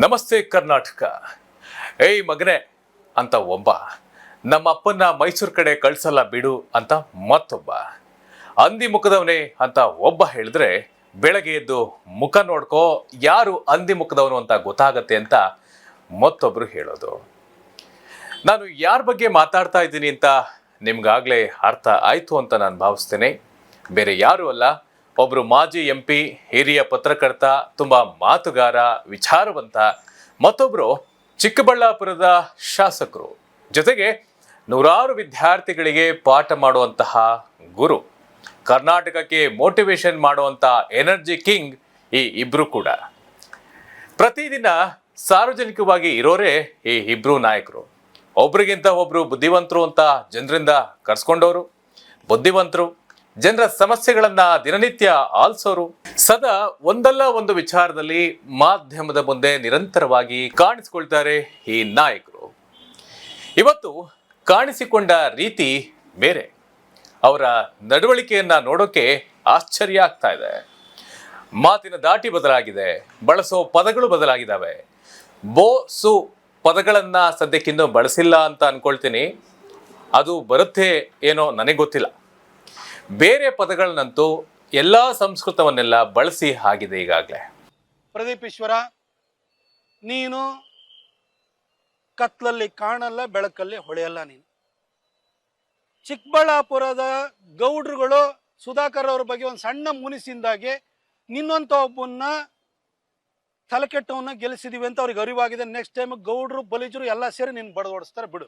ನಮಸ್ತೆ ಕರ್ನಾಟಕ. ಏಯ್ ಮಗನೇ, ಅಂತ ಒಬ್ಬ. ನಮ್ಮ ಅಪ್ಪನ್ನ ಮೈಸೂರು ಕಡೆ ಕಳ್ಸಲ್ಲ ಬಿಡು ಅಂತ ಮತ್ತೊಬ್ಬ. ಅಂದಿ ಮುಖದವನೇ ಅಂತ ಒಬ್ಬ ಹೇಳಿದ್ರೆ, ಬೆಳಗ್ಗೆ ಎದ್ದು ಮುಖ ನೋಡ್ಕೋ, ಯಾರು ಅಂದಿ ಮುಖದವನು ಅಂತ ಗೊತ್ತಾಗತ್ತೆ ಅಂತ ಮತ್ತೊಬ್ರು ಹೇಳೋದು. ನಾನು ಯಾರ ಬಗ್ಗೆ ಮಾತಾಡ್ತಾ ಇದ್ದೀನಿ ಅಂತ ನಿಮ್ಗಾಗಲೇ ಅರ್ಥ ಆಯ್ತು ಅಂತ ನಾನು ಭಾವಿಸ್ತೇನೆ. ಬೇರೆ ಯಾರು ಅಲ್ಲ ಒಬ್ರು ಮಾಜಿ ಎಂ ಪಿ ಹಿರಿಯ ಪತ್ರಕರ್ತ, ತುಂಬಾ ಮಾತುಗಾರ, ವಿಚಾರವಂತ ಮತ್ತೊಬ್ಬರು ಚಿಕ್ಕಬಳ್ಳಾಪುರದ ಶಾಸಕರು. ಜೊತೆಗೆ ನೂರಾರು ವಿದ್ಯಾರ್ಥಿಗಳಿಗೆ ಪಾಠ ಮಾಡುವಂತಹ ಗುರು. ಕರ್ನಾಟಕಕ್ಕೆ ಮೋಟಿವೇಶನ್ ಮಾಡುವಂತ ಎನರ್ಜಿ ಕಿಂಗ್ ಈ ಇಬ್ರು ಕೂಡ. ಪ್ರತಿದಿನ ಸಾರ್ವಜನಿಕವಾಗಿ ಇರೋರೇ ಈ ಇಬ್ರು ನಾಯಕರು. ಒಬ್ರಿಗಿಂತ ಒಬ್ರು ಬುದ್ಧಿವಂತರು ಅಂತ ಜನರಿಂದ ಕರ್ಸ್ಕೊಂಡವರು, ಬುದ್ಧಿವಂತರು ಜನರ ಸಮಸ್ಯೆಗಳನ್ನ ದಿನನಿತ್ಯ ಆಲಿಸೋರು. ಸದಾ ಒಂದಲ್ಲ ಒಂದು ವಿಚಾರದಲ್ಲಿ ಮಾಧ್ಯಮದ ಮುಂದೆ ನಿರಂತರವಾಗಿ ಕಾಣಿಸಿಕೊಳ್ತಾರೆ ಈ ನಾಯಕರು. ಇವತ್ತು ಕಾಣಿಸಿಕೊಂಡ ರೀತಿ ಬೇರೆ. ಅವರ ನಡವಳಿಕೆಯನ್ನ ನೋಡೋಕೆ ಆಶ್ಚರ್ಯ ಆಗ್ತಾ ಇದೆ. ಮಾತಿನ ದಾಟಿ ಬದಲಾಗಿದೆ, ಬಳಸೋ ಪದಗಳು ಬದಲಾಗಿದ್ದಾವೆ. ಬೋ ಸು ಪದಗಳನ್ನ ಸದ್ಯಕ್ಕಿನ್ನೂ ಬಳಸಿಲ್ಲ ಅಂತ ಅನ್ಕೊಳ್ತೀನಿ. ಅದು ಬರುತ್ತೆ ಏನೋ ನನಗೆ ಗೊತ್ತಿಲ್ಲ. ಬೇರೆ ಪದಗಳನ್ನಂತೂ ಎಲ್ಲ ಸಂಸ್ಕೃತವನ್ನೆಲ್ಲ ಬಳಸಿ ಆಗಿದೆ ಈಗಾಗಲೇ. ಪ್ರದೀಪ್ ಈಶ್ವರ, ನೀನು ಕತ್ಲಲ್ಲಿ ಕಾಣಲ್ಲ, ಬೆಳಕಲ್ಲಿ ಹೊಳೆಯಲ್ಲ ನೀನು. ಚಿಕ್ಕಬಳ್ಳಾಪುರದ ಗೌಡ್ರುಗಳು ಸುಧಾಕರ್ ಅವ್ರ ಬಗ್ಗೆ ಒಂದು ಸಣ್ಣ ಮುನಿಸಿಂದಾಗಿ ನಿನ್ನಂತ ಒಬ್ಬನ್ನ ತಲೆಕೆಟ್ಟವನ್ನ ಗೆಲ್ಲಿಸಿದೀವಿ ಅಂತ ಅವ್ರಿಗೆ ಅರಿವಾಗಿದೆ. ನೆಕ್ಸ್ಟ್ ಟೈಮ್ ಗೌಡ್ರು, ಬಲಿಜರು ಎಲ್ಲ ಸೇರಿ ನೀನು ಬಡದೋಡಿಸ್ತಾರೆ ಬಿಡು.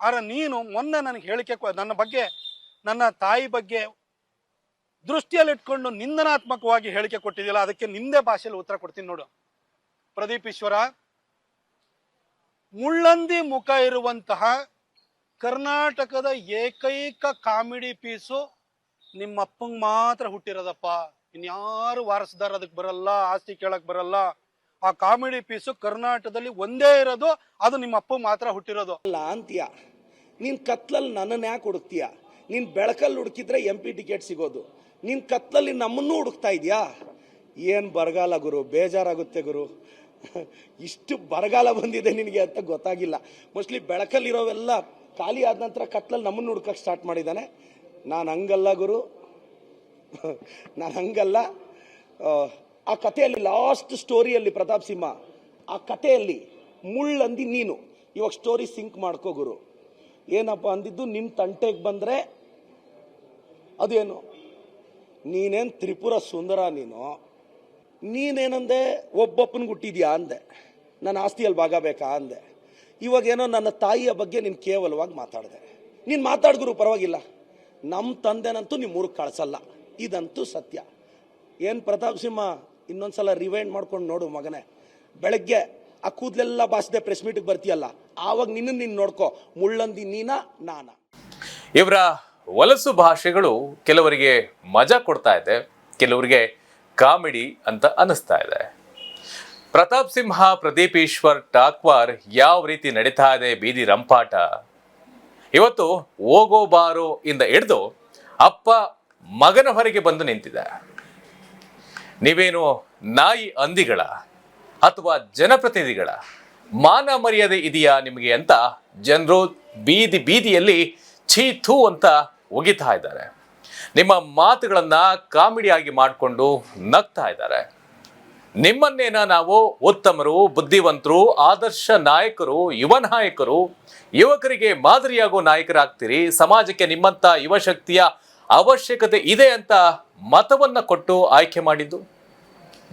ಆದ್ರೆ ನೀನು ಮೊನ್ನೆ ನನಗೆ ಹೇಳಿಕೆ ನನ್ನ ಬಗ್ಗೆ ನನ್ನ ತಾಯಿ ಬಗ್ಗೆ ದೃಷ್ಟಿಯಲ್ಲಿಟ್ಕೊಂಡು ನಿಂದನಾತ್ಮಕವಾಗಿ ಹೇಳಿಕೆ ಕೊಟ್ಟಿದ್ಯಲ್ಲ ಅದಕ್ಕೆ ನಿಂದೆ ಭಾಷೆಯಲ್ಲಿ ಉತ್ತರ ಕೊಡ್ತೀನಿ ನೋಡು. ಪ್ರದೀಪ್ ಈಶ್ವರ, ಮುಳ್ಳಂದಿ ಮುಖ ಇರುವಂತಹ ಕರ್ನಾಟಕದ ಏಕೈಕ ಕಾಮಿಡಿ ಪೀಸು ನಿಮ್ಮ ಅಪ್ಪಂಗ್ ಮಾತ್ರ ಹುಟ್ಟಿರೋದಪ್ಪ. ಇನ್ಯಾರು ವಾರಸದಾರ ಅದಕ್ಕೆ ಬರಲ್ಲ, ಆಸ್ತಿ ಕೇಳಕ್ ಬರಲ್ಲ. ಆ ಕಾಮಿಡಿ ಪೀಸು ಕರ್ನಾಟಕದಲ್ಲಿ ಒಂದೇ ಇರೋದು, ಅದು ನಿಮ್ಮ ಅಪ್ಪ ಮಾತ್ರ ಹುಟ್ಟಿರೋದು. ಅಲ್ಲ, ಅಂತೀಯ. ನೀನ್ ಕತ್ಲಲ್ಲಿ ನನ್ನನ್ನು ಯಾಕೆ ಹುಡುಕ್ತೀಯ? ನೀನ್ ಬೆಳಕಲ್ಲಿ ಹುಡುಕಿದ್ರೆ ಎಂ ಪಿ ಟಿಕೆಟ್ ಸಿಗೋದು. ನಿನ್ನ ಕತ್ಲಲ್ಲಿ ನಮ್ಮನ್ನು ಹುಡುಕ್ತಾ ಇದ್ಯಾ? ಏನು ಬರಗಾಲ ಗುರು? ಬೇಜಾರಾಗುತ್ತೆ ಗುರು. ಇಷ್ಟು ಬರಗಾಲ ಬಂದಿದೆ ನಿನಗೆ ಅಂತ ಗೊತ್ತಾಗಿಲ್ಲ. ಮೋಸ್ಟ್ಲಿ ಬೆಳಕಲ್ಲಿರೋವೆಲ್ಲ ಖಾಲಿ ಆದ ನಂತರ ಕತ್ಲಲ್ಲಿ ನಮ್ಮನ್ನು ಹುಡ್ಕಕ್ಕೆ ಸ್ಟಾರ್ಟ್ ಮಾಡಿದ್ದಾನೆ. ನಾನು ಹಂಗಲ್ಲ ಗುರು. ನಾನು ಹಂಗಲ್ಲ. ಆ ಕಥೆಯಲ್ಲಿ ಲಾಸ್ಟ್ ಸ್ಟೋರಿಯಲ್ಲಿ ಪ್ರತಾಪ್ ಸಿಂಹ, ಆ ಕಥೆಯಲ್ಲಿ ಮುಳ್ಳಂದಿ ನೀನು. ಇವಾಗ ಸ್ಟೋರಿ ಸಿಂಕ್ ಮಾಡ್ಕೋ ಗುರು. ಏನಪ್ಪ ಅಂದಿದ್ದು ನಿಮ್ಮ ತಂಟೆಗೆ ಬಂದರೆ ಅದೇನು? ನೀನೇನು ತ್ರಿಪುರ ಸುಂದರ ನೀನು, ನೀನೇನಂದೆ ಒಬ್ಬಪ್ಪನಿಗೆ ಹುಟ್ಟಿದ್ಯಾ ಅಂದೆ. ನನ್ನ ಆಸ್ತಿಯಲ್ಲಿ ಭಾಗ ಬೇಕಾ ಅಂದೆ. ಇವಾಗೇನೋ ನನ್ನ ತಾಯಿಯ ಬಗ್ಗೆ ನೀನು ಕೇವಲವಾಗಿ ಮಾತಾಡಿದೆ. ನೀನು ಮಾತಾಡಿದ್ರು ಪರವಾಗಿಲ್ಲ. ನಮ್ಮ ತಂದೆನಂತೂ ನಿಮ್ಮ ಊರಿಗೆ ಕಳ್ಸಲ್ಲ. ಇದಂತೂ ಸತ್ಯ. ಏನು ಪ್ರತಾಪ್ ಸಿಂಹ ಇನ್ನೊಂದ್ಸಲ ರಿವೈಂಡ್ ಮಾಡ್ಕೊಂಡು ನೋಡು ಮಗನೇ. ಬೆಳಗ್ಗೆ ಆ ಕೂದಲೆಲ್ಲ ಬಾಸಿದೆ ಪ್ರೆಸ್ ಮೀಟಿಗೆ ಬರ್ತೀಯಲ್ಲ, ಆವಾಗ ನಿನ್ನ ನೀನು ನೋಡ್ಕೋ. ಮುಳ್ಳಂದಿ ನೀನಾ, ನಾನಾ. ಇವರ ವಲಸು ಭಾಷೆಗಳು ಕೆಲವರಿಗೆ ಮಜಾ ಕೊಡ್ತಾ ಇದೆ, ಕೆಲವರಿಗೆ ಕಾಮಿಡಿ ಅಂತ ಅನಿಸ್ತಾ ಇದೆ. ಪ್ರತಾಪ್ ಸಿಂಹ ಪ್ರದೀಪೇಶ್ವರ್ ಟಾಕ್ವಾರ್ ಯಾವ ರೀತಿ ನಡೀತಾ ಇದೆ ಬೀದಿ ರಂಪಾಟ? ಇವತ್ತು ಹೋಗೋ ಬಾರೋ ಇಂದ ಹಿಡಿದು ಅಪ್ಪ ಮಗನ ಹೊರಗೆ ಬಂದು ನಿಂತಿದೆ. ನೀವೇನು ನಾಯಿ ಅಂದಿಗಳ ಅಥವಾ ಜನಪ್ರತಿನಿಧಿಗಳ ಮಾನ ಮರ್ಯಾದೆ ಇದೆಯಾ ನಿಮಗೆ ಅಂತ ಜನರು ಬೀದಿ ಬೀದಿಯಲ್ಲಿ ಛೀ ಥೂ ಅಂತ ಒಗಿತಾ ಇದ್ದಾರೆ. ನಿಮ್ಮ ಮಾತುಗಳನ್ನು ಕಾಮಿಡಿಯಾಗಿ ಮಾಡಿಕೊಂಡು ನಗ್ತಾ ಇದ್ದಾರೆ. ನಿಮ್ಮನ್ನೇನ ನಾವು ಉತ್ತಮರು, ಬುದ್ಧಿವಂತರು, ಆದರ್ಶ ನಾಯಕರು, ಯುವ ನಾಯಕರು, ಯುವಕರಿಗೆ ಮಾದರಿಯಾಗೋ ನಾಯಕರಾಗ್ತೀರಿ. ಸಮಾಜಕ್ಕೆ ನಿಮ್ಮಂತ ಯುವಶಕ್ತಿಯ ಅವಶ್ಯಕತೆ ಇದೆ ಅಂತ ಮತವನ್ನ ಕೊಟ್ಟು ಆಯ್ಕೆ ಮಾಡಿದ್ದು.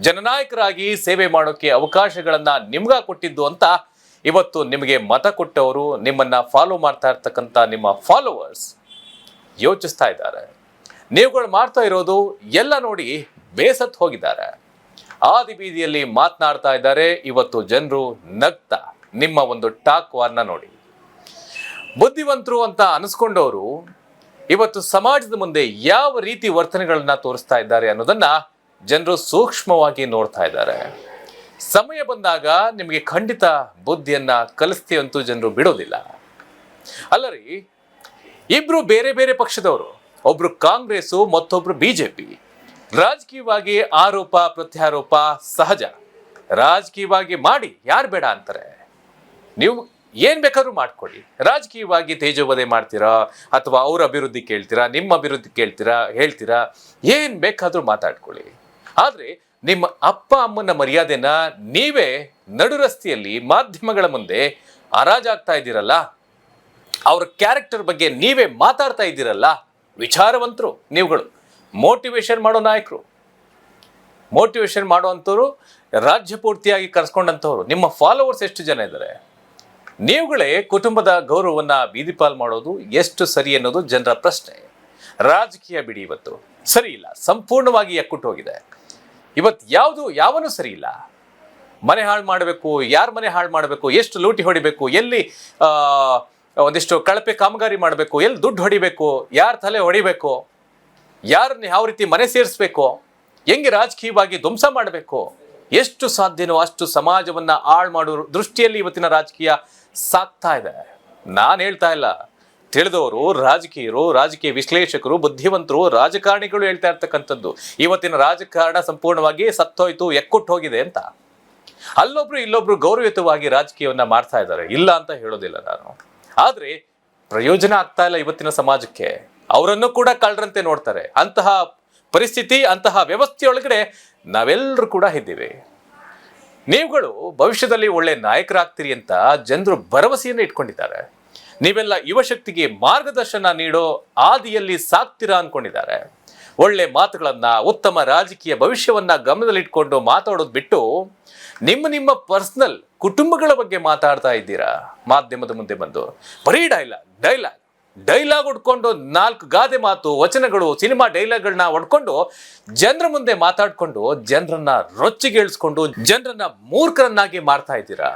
ಜನನಾಯಕರಾಗಿ ಸೇವೆ ಮಾಡೋಕೆ ಅವಕಾಶಗಳನ್ನು ನಿಮ್ಗ ಕೊಟ್ಟಿದ್ದು ಅಂತ ಇವತ್ತು ನಿಮಗೆ ಮತ ಕೊಟ್ಟವರು. ನಿಮ್ಮನ್ನ ಫಾಲೋ ಮಾಡ್ತಾ ಇರ್ತಕ್ಕಂಥ ನಿಮ್ಮ ಫಾಲೋವರ್ಸ್ ಯೋಚಿಸ್ತಾ ಇದ್ದಾರೆ. ನೀವುಗಳು ಮಾಡ್ತಾ ಇರೋದು ಎಲ್ಲ ನೋಡಿ ಬೇಸತ್ ಹೋಗಿದ್ದಾರೆ. ಆದಿ ಬೀದಿಯಲ್ಲಿ ಮಾತನಾಡ್ತಾ ಇದ್ದಾರೆ. ಇವತ್ತು ಜನರು ನಗ್ತಾ, ನಿಮ್ಮ ಒಂದು ಟಾಕ್ ವಾರ್ನ ನೋಡಿ. ಬುದ್ಧಿವಂತರು ಅಂತ ಅನಿಸ್ಕೊಂಡವರು ಇವತ್ತು ಸಮಾಜದ ಮುಂದೆ ಯಾವ ರೀತಿ ವರ್ತನೆಗಳನ್ನ ತೋರಿಸ್ತಾ ಇದ್ದಾರೆ ಅನ್ನೋದನ್ನ ಜನರು ಸೂಕ್ಷ್ಮವಾಗಿ ನೋಡ್ತಾ ಇದ್ದಾರೆ. ಸಮಯ ಬಂದಾಗ ನಿಮಗೆ ಖಂಡಿತ ಬುದ್ಧಿಯನ್ನ ಕಲಿಸ್ತೀವಂತೂ ಜನರು ಬಿಡೋದಿಲ್ಲ. ಅಲ್ಲ ರೀ ಇಬ್ರು ಬೇರೆ ಬೇರೆ ಪಕ್ಷದವರು, ಒಬ್ರು ಕಾಂಗ್ರೆಸ್ಸು, ಮತ್ತೊಬ್ರು ಬಿಜೆಪಿ. ರಾಜಕೀಯವಾಗಿ ಆರೋಪ, ಪ್ರತ್ಯಾರೋಪ ಸಹಜ. ರಾಜಕೀಯವಾಗಿ ಮಾಡಿ ಯಾರು ಬೇಡ ಅಂತಾರೆ? ನೀವು ಏನು ಬೇಕಾದ್ರೂ ಮಾಡ್ಕೊಳ್ಳಿ. ರಾಜಕೀಯವಾಗಿ ತೇಜೋವಧೆ ಮಾಡ್ತೀರಾ? ಅಥವಾ ಅವ್ರ ಅಭಿವೃದ್ಧಿ ಕೇಳ್ತೀರಾ? ನಿಮ್ಮ ಅಭಿವೃದ್ಧಿ ಕೇಳ್ತೀರಾ? ಹೇಳ್ತೀರಾ? ಏನು ಬೇಕಾದರೂ ಮಾತಾಡ್ಕೊಳ್ಳಿ. ಆದ್ರೆ ನಿಮ್ಮ ಅಪ್ಪ, ಅಮ್ಮನ ಮರ್ಯಾದೆನ ನೀವೇ ನಡು ರಸ್ತೆಯಲ್ಲಿ ಮಾಧ್ಯಮಗಳ ಮುಂದೆ ಹರಾಜಾಗ್ತಾ ಇದ್ದೀರಲ್ಲ? ಅವ್ರ ಕ್ಯಾರೆಕ್ಟರ್ ಬಗ್ಗೆ ನೀವೇ ಮಾತಾಡ್ತಾ ಇದ್ದೀರಲ್ಲ, ವಿಚಾರವಂತರು ನೀವುಗಳು. ಮೋಟಿವೇಶನ್ ಮಾಡೋ ನಾಯಕರು. ಮೋಟಿವೇಶನ್ ಮಾಡುವಂಥವ್ರು ರಾಜ್ಯ ಪೂರ್ತಿಯಾಗಿ ಕರೆಸ್ಕೊಂಡಂಥವ್ರು. ನಿಮ್ಮ ಫಾಲೋವರ್ಸ್ ಎಷ್ಟು ಜನ ಇದ್ದಾರೆ? ನೀವುಗಳೇ ಕುಟುಂಬದ ಗೌರವವನ್ನು ಬೀದಿಪಾಲ್ ಮಾಡೋದು ಎಷ್ಟು ಸರಿ ಅನ್ನೋದು ಜನರ ಪ್ರಶ್ನೆ. ರಾಜಕೀಯ ಬಿಡಿ ಇವತ್ತು. ಸರಿ ಇಲ್ಲ, ಸಂಪೂರ್ಣವಾಗಿ ಎಕ್ಕುಟ್ಟು ಹೋಗಿದೆ. ಇವತ್ತು ಯಾವುದು ಯಾವನೂ ಸರಿ ಇಲ್ಲ. ಮನೆ ಹಾಳು ಮಾಡಬೇಕು, ಯಾರು ಮನೆ ಹಾಳು ಮಾಡಬೇಕು, ಎಷ್ಟು ಲೂಟಿ ಹೊಡಿಬೇಕು, ಎಲ್ಲಿ ಒಂದಿಷ್ಟು ಕಳಪೆ ಕಾಮಗಾರಿ ಮಾಡಬೇಕು, ಎಲ್ಲಿ ದುಡ್ಡು ಹೊಡಿಬೇಕು, ಯಾರ ತಲೆ ಹೊಡಿಬೇಕು, ಯಾರನ್ನ ಯಾವ ರೀತಿ ಮನೆ ಸೇರಿಸ್ಬೇಕು, ಹೆಂಗೆ ರಾಜಕೀಯವಾಗಿ ಧ್ವಂಸ ಮಾಡಬೇಕು, ಎಷ್ಟು ಸಾಧ್ಯನೋ ಅಷ್ಟು ಸಮಾಜವನ್ನ ಹಾಳು ಮಾಡೋ ದೃಷ್ಟಿಯಲ್ಲಿ ಇವತ್ತಿನ ರಾಜಕೀಯ ಸಾಕ್ತಾ ಇದೆ. ನಾನು ಹೇಳ್ತಾ ಇಲ್ಲ. ತಿಳಿದವರು, ರಾಜಕೀಯರು, ರಾಜಕೀಯ ವಿಶ್ಲೇಷಕರು, ಬುದ್ಧಿವಂತರು, ರಾಜಕಾರಣಿಗಳು ಹೇಳ್ತಾ ಇರ್ತಕ್ಕಂಥದ್ದು. ಇವತ್ತಿನ ರಾಜಕಾರಣ ಸಂಪೂರ್ಣವಾಗಿ ಸತ್ತೋಯ್ತು, ಎಕ್ಕುಟ್ಟು ಹೋಗಿದೆ ಅಂತ. ಅಲ್ಲೊಬ್ರು ಇಲ್ಲೊಬ್ರು ಗೌರವಯುತವಾಗಿ ರಾಜಕೀಯವನ್ನ ಮಾಡ್ತಾ ಇದ್ದಾರೆ. ಇಲ್ಲ ಅಂತ ಹೇಳೋದಿಲ್ಲ ನಾನು. ಆದ್ರೆ ಪ್ರಯೋಜನ ಆಗ್ತಾ ಇಲ್ಲ ಇವತ್ತಿನ ಸಮಾಜಕ್ಕೆ. ಅವರನ್ನು ಕೂಡ ಕಳ್ಳರಂತೆ ನೋಡ್ತಾರೆ. ಅಂತಹ ಪರಿಸ್ಥಿತಿ, ಅಂತಹ ವ್ಯವಸ್ಥೆಯೊಳಗಡೆ ನಾವೆಲ್ಲರೂ ಕೂಡ ಇದ್ದೀವಿ. ನೀವುಗಳು ಭವಿಷ್ಯದಲ್ಲಿ ಒಳ್ಳೆ ನಾಯಕರಾಗ್ತೀರಿ ಅಂತ ಜನರು ಭರವಸೆಯನ್ನು ಇಟ್ಕೊಂಡಿದ್ದಾರೆ. ನೀವೆಲ್ಲ ಯುವಶಕ್ತಿಗೆ ಮಾರ್ಗದರ್ಶನ ನೀಡೋ ಆದಿಯಲ್ಲಿ ಸಾಕ್ತೀರಾ ಅನ್ಕೊಂಡಿದ್ದಾರೆ. ಒಳ್ಳೆ ಮಾತುಗಳನ್ನ, ಉತ್ತಮ ರಾಜಕೀಯ ಭವಿಷ್ಯವನ್ನ ಗಮನದಲ್ಲಿಟ್ಕೊಂಡು ಮಾತಾಡೋದು ಬಿಟ್ಟು ನಿಮ್ಮ ನಿಮ್ಮ ಪರ್ಸನಲ್ ಕುಟುಂಬಗಳ ಬಗ್ಗೆ ಮಾತಾಡ್ತಾ ಇದ್ದೀರಾ? ಮಾಧ್ಯಮದ ಮುಂದೆ ಬಂದು. ಬರೀ ಡೈಲಾಗ್ ಡೈಲಾಗ್ ಡೈಲಾಗ್ ಉಡ್ಕೊಂಡು ನಾಲ್ಕು ಗಾದೆ ಮಾತು, ವಚನಗಳು, ಸಿನಿಮಾ ಡೈಲಾಗ್ಗಳನ್ನ ಹೊಡ್ಕೊಂಡು ಜನರ ಮುಂದೆ ಮಾತಾಡ್ಕೊಂಡು ಜನರನ್ನ ರೊಚ್ಚಿಗೇಳಿಸ್ಕೊಂಡು ಜನರನ್ನ ಮೂರ್ಖರನ್ನಾಗಿ ಮಾಡ್ತಾ ಇದ್ದೀರಾ?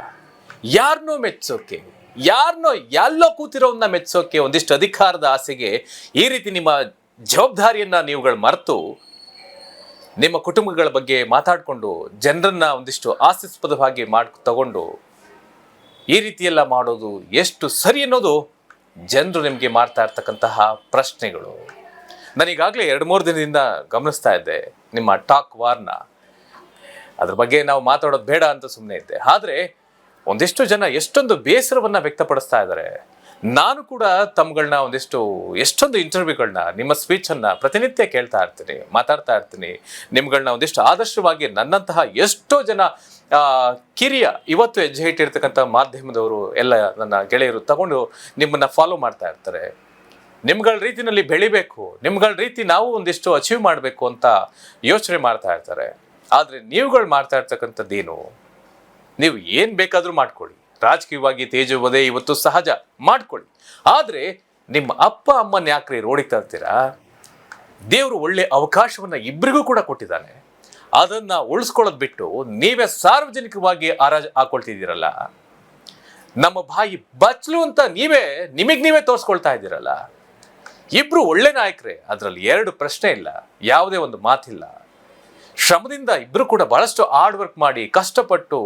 ಯಾರನ್ನೋ ಮೆಚ್ಚೋಕೆ ಯಾರನ್ನೋ ಎಲ್ಲೋ ಕೂತಿರೋನ್ನ ಮೆಚ್ಚೋಕೆ ಒಂದಿಷ್ಟು ಅಧಿಕಾರದ ಆಸೆಗೆ ಈ ರೀತಿ ನಿಮ್ಮ ಜವಾಬ್ದಾರಿಯನ್ನ ನೀವುಗಳು ಮರೆತು ನಿಮ್ಮ ಕುಟುಂಬಗಳ ಬಗ್ಗೆ ಮಾತಾಡಿಕೊಂಡು ಜನರನ್ನ ಒಂದಿಷ್ಟು ಆಸ್ತಿಸ್ಪದವಾಗಿ ಮಾಡ್, ತಗೊಂಡು ಈ ರೀತಿಯೆಲ್ಲ ಮಾಡೋದು ಎಷ್ಟು ಸರಿ ಅನ್ನೋದು ಜನರು ನಿಮಗೆ ಮಾಡ್ತಾ ಇರ್ತಕ್ಕಂತಹ ಪ್ರಶ್ನೆಗಳು. ನಾನೀಗಾಗಲೇ ಎರಡು ಮೂರು ದಿನದಿಂದ ಗಮನಿಸ್ತಾ ಇದ್ದೆ ನಿಮ್ಮ ಟಾಕ್ ವಾರ್ನ. ಅದ್ರ ಬಗ್ಗೆ ನಾವು ಮಾತಾಡೋದು ಬೇಡ ಅಂತ ಸುಮ್ಮನೆ ಇದ್ದೆ. ಆದರೆ ಒಂದಿಷ್ಟು ಜನ ಎಷ್ಟೊಂದು ಬೇಸರವನ್ನು ವ್ಯಕ್ತಪಡಿಸ್ತಾ ಇದ್ದಾರೆ ನಾನು ಕೂಡ ತಮ್ಗಳನ್ನ ಒಂದಿಷ್ಟು, ಎಷ್ಟೊಂದು ಇಂಟರ್ವ್ಯೂಗಳನ್ನ ನಿಮ್ಮ ಸ್ಪೀಚನ್ನು ಪ್ರತಿನಿತ್ಯ ಕೇಳ್ತಾ ಇರ್ತೀನಿ, ಮಾತಾಡ್ತಾ ಇರ್ತೀನಿ. ನಿಮ್ಗಳನ್ನ ಒಂದಿಷ್ಟು ಆದರ್ಶವಾಗಿ ನನ್ನಂತಹ ಎಷ್ಟೋ ಜನ ಕಿರಿಯ, ಇವತ್ತು ಹೆಜ್ಜೆ ಇಟ್ಟಿರ್ತಕ್ಕಂಥ ಮಾಧ್ಯಮದವರು ಎಲ್ಲ ನನ್ನ ಗೆಳೆಯರು ತಗೊಂಡು ನಿಮ್ಮನ್ನ ಫಾಲೋ ಮಾಡ್ತಾ ಇರ್ತಾರೆ. ನಿಮ್ಗಳ ರೀತಿನಲ್ಲಿ ಬೆಳಿಬೇಕು, ನಿಮ್ಗಳ ರೀತಿ ನಾವು ಒಂದಿಷ್ಟು ಅಚೀವ್ ಮಾಡಬೇಕು ಅಂತ ಯೋಚನೆ ಮಾಡ್ತಾ ಇರ್ತಾರೆ. ಆದರೆ ನೀವುಗಳು ಮಾಡ್ತಾ ಇರ್ತಕ್ಕಂಥದ್ದೇನು ನೀವು ಏನು ಬೇಕಾದರೂ ಮಾಡ್ಕೊಳ್ಳಿ. ರಾಜಕೀಯವಾಗಿ ತೇಜುವುದೇ ಇವತ್ತು ಸಹಜ. ಮಾಡ್ಕೊಳ್ಳಿ. ಆದರೆ ನಿಮ್ಮ ಅಪ್ಪ ಅಮ್ಮನ ಯಾಕ್ರಿ ರೋಡಿಗೆ ತರ್ತೀರಾ ದೇವರು ಒಳ್ಳೆ ಅವಕಾಶವನ್ನು ಇಬ್ಬರಿಗೂ ಕೂಡ ಕೊಟ್ಟಿದ್ದಾನೆ. ಅದನ್ನು ಉಳಿಸ್ಕೊಳ್ಳೋದು ಬಿಟ್ಟು ನೀವೇ ಸಾರ್ವಜನಿಕವಾಗಿ ಆರಾಜ ಹಾಕೊಳ್ತಿದ್ದೀರಲ್ಲ? ನಮ್ಮ ಬಾಯಿ ಬಚ್ಚಲು ಅಂತ ನೀವೇ, ನಿಮಗೆ ನೀವೇ ತೋರಿಸ್ಕೊಳ್ತಾ ಇದ್ದೀರಲ್ಲ? ಇಬ್ಬರು ಒಳ್ಳೆ ನಾಯಕರೇ, ಅದರಲ್ಲಿ ಎರಡು ಪ್ರಶ್ನೆ ಇಲ್ಲ, ಯಾವುದೇ ಒಂದು ಮಾತಿಲ್ಲ. ಶ್ರಮದಿಂದ ಇಬ್ಬರು ಕೂಡ ಬಹಳಷ್ಟು ಹಾರ್ಡ್ ವರ್ಕ್ ಮಾಡಿ ಕಷ್ಟಪಟ್ಟು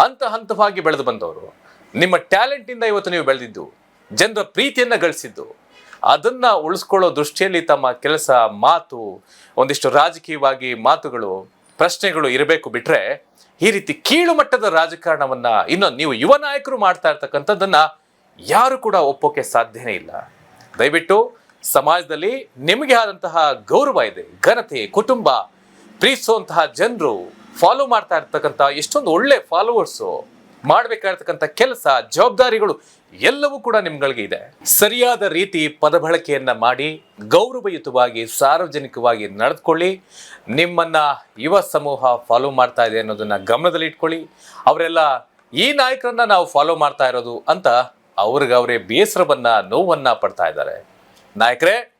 ಹಂತ ಹಂತವಾಗಿ ಬೆಳೆದು ಬಂದವರು. ನಿಮ್ಮ ಟ್ಯಾಲೆಂಟ್ ಇಂದ ಇವತ್ತು ನೀವು ಬೆಳೆದಿದ್ದು, ಜನರ ಪ್ರೀತಿಯನ್ನ ಗಳಿಸಿದ್ದು, ಅದನ್ನ ಉಳಿಸ್ಕೊಳ್ಳೋ ದೃಷ್ಟಿಯಲ್ಲಿ ತಮ್ಮ ಕೆಲಸ, ಮಾತು, ಒಂದಿಷ್ಟು ರಾಜಕೀಯವಾಗಿ ಮಾತುಗಳು, ಪ್ರಶ್ನೆಗಳು ಇರಬೇಕು ಬಿಟ್ರೆ, ಈ ರೀತಿ ಕೀಳು ಮಟ್ಟದ ರಾಜಕಾರಣವನ್ನ ಇನ್ನು ನೀವು ಯುವ ನಾಯಕರು ಮಾಡ್ತಾ ಇರ್ತಕ್ಕಂಥದ್ದನ್ನ ಯಾರು ಕೂಡ ಒಪ್ಪೋಕೆ ಸಾಧ್ಯನೇ ಇಲ್ಲ. ದಯವಿಟ್ಟು ಸಮಾಜದಲ್ಲಿ ನಿಮಗೆ ಆದಂತಹ ಗೌರವ ಇದೆ, ಘನತೆ, ಕುಟುಂಬ, ಪ್ರೀತಿಸುವಂತಹ ಜನರು ಫಾಲೋ ಮಾಡ್ತಾ ಇರ್ತಕ್ಕಂಥ ಎಷ್ಟೊಂದು ಒಳ್ಳೆ ಫಾಲೋವರ್ಸು ಮಾಡಬೇಕಾಗಿರ್ತಕ್ಕಂಥ ಕೆಲಸ, ಜವಾಬ್ದಾರಿಗಳು ಎಲ್ಲವೂ ಕೂಡ ನಿಮ್ಗಳಿಗೆ ಇದೆ. ಸರಿಯಾದ ರೀತಿ ಪದಬಳಕೆಯನ್ನ ಮಾಡಿ, ಗೌರವಯುತವಾಗಿ, ಸಾರ್ವಜನಿಕವಾಗಿ ನಡೆದುಕೊಳ್ಳಿ. ನಿಮ್ಮನ್ನ ಯುವ ಸಮೂಹ ಫಾಲೋ ಮಾಡ್ತಾ ಇದೆ ಅನ್ನೋದನ್ನ ಗಮನದಲ್ಲಿ ಇಟ್ಕೊಳ್ಳಿ. ಅವರೆಲ್ಲ ಈ ನಾಯಕರನ್ನ ನಾವು ಫಾಲೋ ಮಾಡ್ತಾ ಇರೋದು ಅಂತ ಅವ್ರಿಗವರೇ ಬೇಸರವನ್ನ, ನೋವನ್ನ ಪಡ್ತಾ ಇದ್ದಾರೆ. ನಾಯಕರೇ,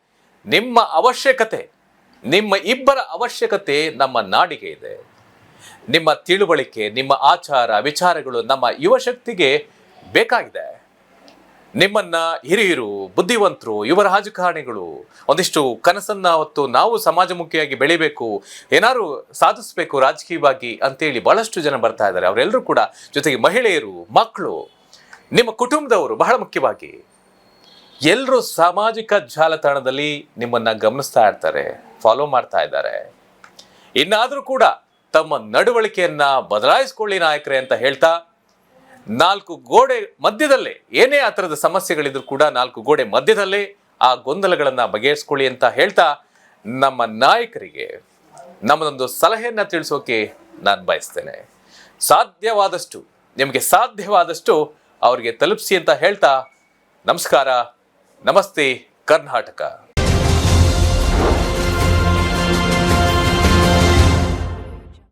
ನಿಮ್ಮ ಅವಶ್ಯಕತೆ, ನಿಮ್ಮ ಇಬ್ಬರ ಅವಶ್ಯಕತೆ ನಮ್ಮ ನಾಡಿಗೆ ಇದೆ. ನಿಮ್ಮ ತಿಳುವಳಿಕೆ, ನಿಮ್ಮ ಆಚಾರ, ವಿಚಾರಗಳು ನಮ್ಮ ಯುವ ಶಕ್ತಿಗೆ ಬೇಕಾಗಿದೆ. ನಿಮ್ಮನ್ನ ಹಿರಿಯರು, ಬುದ್ಧಿವಂತರು, ಯುವ ರಾಜಕಾರಣಿಗಳು, ಒಂದಿಷ್ಟು ಕನಸನ್ನ ಹೊತ್ತು ನಾವು ಸಮಾಜಮುಖಿಯಾಗಿ ಬೆಳಿಬೇಕು, ಏನಾದ್ರು ಸಾಧಿಸಬೇಕು ರಾಜಕೀಯವಾಗಿ ಅಂತೇಳಿ ಬಹಳಷ್ಟು ಜನ ಬರ್ತಾ ಇದ್ದಾರೆ. ಅವರೆಲ್ಲರೂ ಕೂಡ ಜೊತೆಗೆ ಮಹಿಳೆಯರು, ಮಕ್ಕಳು, ನಿಮ್ಮ ಕುಟುಂಬದವರು ಬಹಳ ಮುಖ್ಯವಾಗಿ. ಎಲ್ಲರೂ ಸಾಮಾಜಿಕ ಜಾಲತಾಣದಲ್ಲಿ ನಿಮ್ಮನ್ನ ಗಮನಿಸ್ತಾ ಇರ್ತಾರೆ ಫಾಲೋ ಮಾಡ್ತಾ ಇದ್ದಾರೆ. ಇನ್ನಾದರೂ ಕೂಡ ತಮ್ಮ ನಡವಳಿಕೆಯನ್ನ ಬದಲಾಯಿಸ್ಕೊಳ್ಳಿ ನಾಯಕರೇ ಅಂತ ಹೇಳ್ತಾ, ನಾಲ್ಕು ಗೋಡೆ ಮಧ್ಯದಲ್ಲೇ, ಏನೇ ಆ ಥರದ ಸಮಸ್ಯೆಗಳಿದ್ರು ಕೂಡ ನಾಲ್ಕು ಗೋಡೆ ಮಧ್ಯದಲ್ಲೇ ಆ ಗೊಂದಲಗಳನ್ನು ಬಗೆಹರಿಸ್ಕೊಳ್ಳಿ ಅಂತ ಹೇಳ್ತಾ, ನಮ್ಮ ನಾಯಕರಿಗೆ ನಮ್ಮದೊಂದು ಸಲಹೆಯನ್ನು ತಿಳಿಸೋಕೆ ನಾನು ಬಯಸ್ತೇನೆ. ಸಾಧ್ಯವಾದಷ್ಟು, ನಿಮಗೆ ಸಾಧ್ಯವಾದಷ್ಟು ಅವರಿಗೆ ತಲುಪಿಸಿ ಅಂತ ಹೇಳ್ತಾ, ನಮಸ್ಕಾರ, ನಮಸ್ತೆ, ಕರ್ನಾಟಕ.